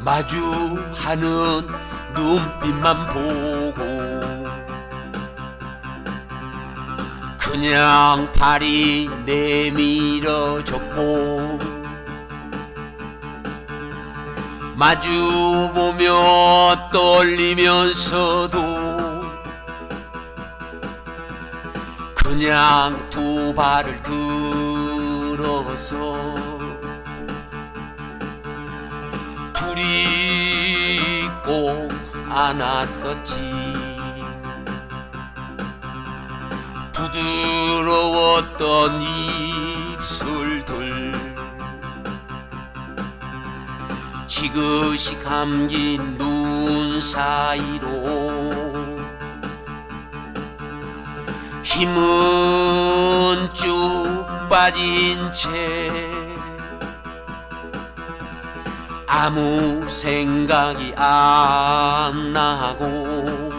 마주하는 눈빛만 보고 그냥 발이 내밀어졌고 마주보며 떨리면서도 그냥 두 발을 들어서 둘이 꼭 안았었지. 부드러웠던 입술들. 지그시 감긴 눈 사이로 힘은 쭉 빠진 채 아무 생각이 안 나고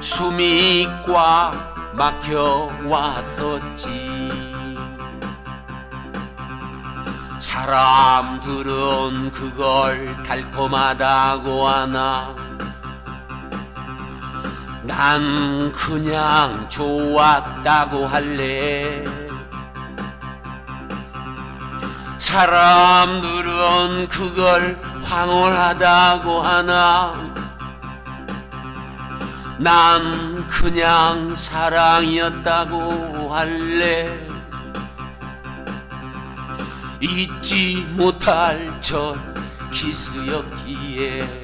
숨이 꽉 막혀 왔었지. 사람들은 그걸 달콤하다고 하나? 난 그냥 좋았다고 할래 사람들은 그걸 황홀하다고 하나? 난 그냥 사랑이었다고 할래. 잊지 못할 첫 키스였기에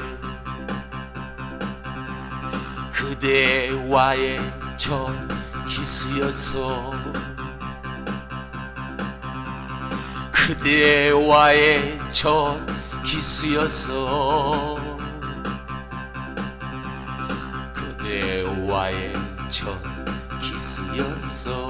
그대와의 첫 키스였어 그대와의 첫 키스였어. 그대와의 첫 키스였어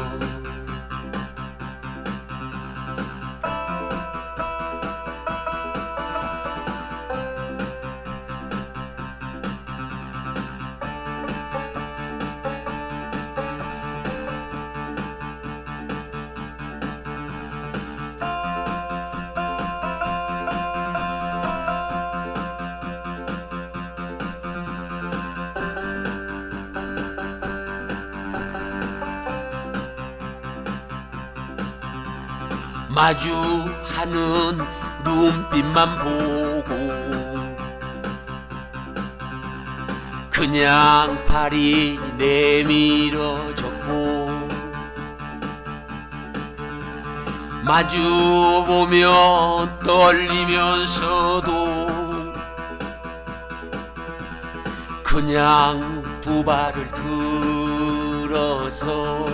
마주하는 눈빛만 보고 그냥 발이 내밀어졌고 마주보며 떨리면서도 그냥 두 발을 들어서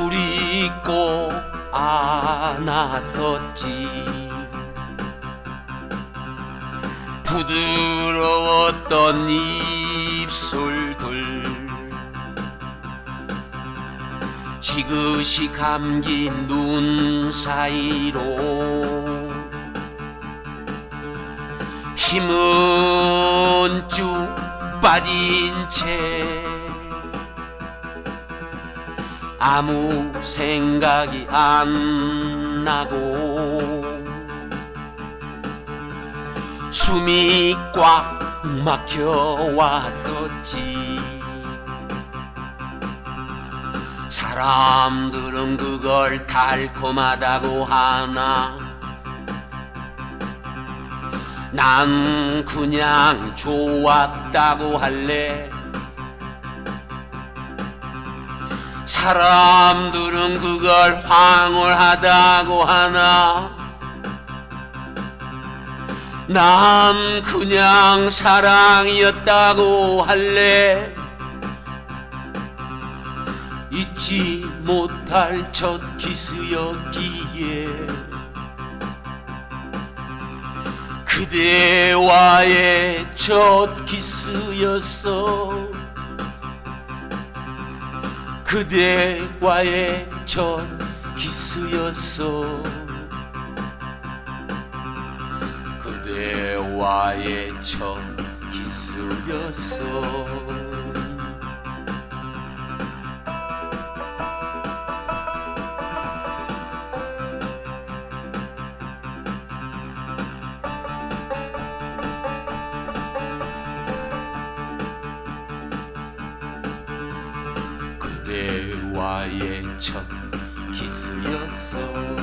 둘이 꼭 안았었지. 부드러웠던 입술들. 지그시 감긴 눈 사이로 힘은 쭉 빠진 채 아무 생각이 안 나고 숨이 꽉 막혀 왔었지. 사람들은 그걸 달콤하다고 하나? 난 그냥 좋았다고 할래 사람들은 그걸 황홀하다고 하나? 난 그냥 사랑이었다고 할래? 잊지 못할 첫 키스였기에. 그대와의 첫 키스였어 그대와의 첫 키스였어 그대와의 첫 키스였어 그대와의 첫 키스였어